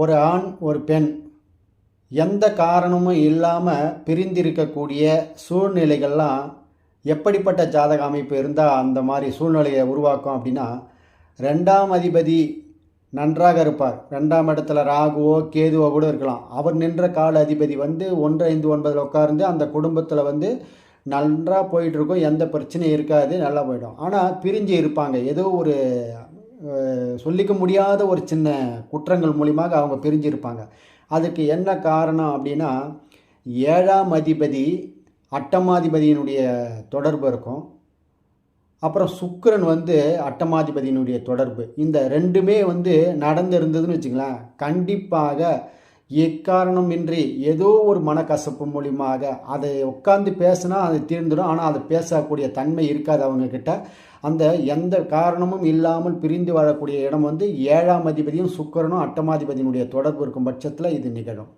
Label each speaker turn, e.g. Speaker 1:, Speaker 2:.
Speaker 1: ஒரு ஆண் ஒரு பெண். எந்த காரணமும் இல்லாமல் பிரிந்திருக்கக்கூடிய சூழ்நிலைகள்லாம் எப்படிப்பட்ட ஜாதக அமைப்பு இருந்தால் அந்த மாதிரி சூழ்நிலையை உருவாக்கும் அப்படின்னா ரெண்டாம் அதிபதி நன்றாக இருப்பார். ரெண்டாம் இடத்துல ராகுவோ கேதுவோ கூட இருக்கலாம். அவர் நின்ற கால அதிபதி வந்து ஒன்று ஐந்து ஒன்பதில் உட்கார்ந்து அந்த குடும்பத்தில் வந்து நன்றாக போயிட்டுருக்கும் எந்த பிரச்சனையும் இருக்காது நல்லா போயிடும். ஆனால் பிரிஞ்சு இருப்பாங்க. ஏதோ ஒரு சொல்லிக்க முடியாத ஒரு சின்ன குற்றங்கள் மூலியமாக அவங்க பிரிஞ்சு இருப்பாங்க அதுக்கு என்ன காரணம் அப்படின்னா ஏழாம் அதிபதி அட்டமாதிபதியினுடைய தொடர்பு இருக்கும். அப்புறம் சுக்கரன் வந்து அட்டமாதிபதியினுடைய தொடர்பு. இந்த ரெண்டுமே வந்து நடந்திருந்ததுன்னு வச்சுங்களேன் கண்டிப்பாக எக்காரணமின்றி ஏதோ ஒரு மனக்கசப்பு மூலியமாக அதை உட்காந்து பேசினா அது தீர்ந்துடும். ஆனால் அதை பேசக்கூடிய தன்மை இருக்காது அவங்கக்கிட்ட அந்த எந்த காரணமும் இல்லாமல் பிரிந்து வாழக்கூடிய இடம் வந்து ஏழாம் அதிபதியும் சுக்கரனும் அட்டமாதிபதியினுடைய தொடர்பு இருக்கும் பட்சத்தில் இது நிகழும்.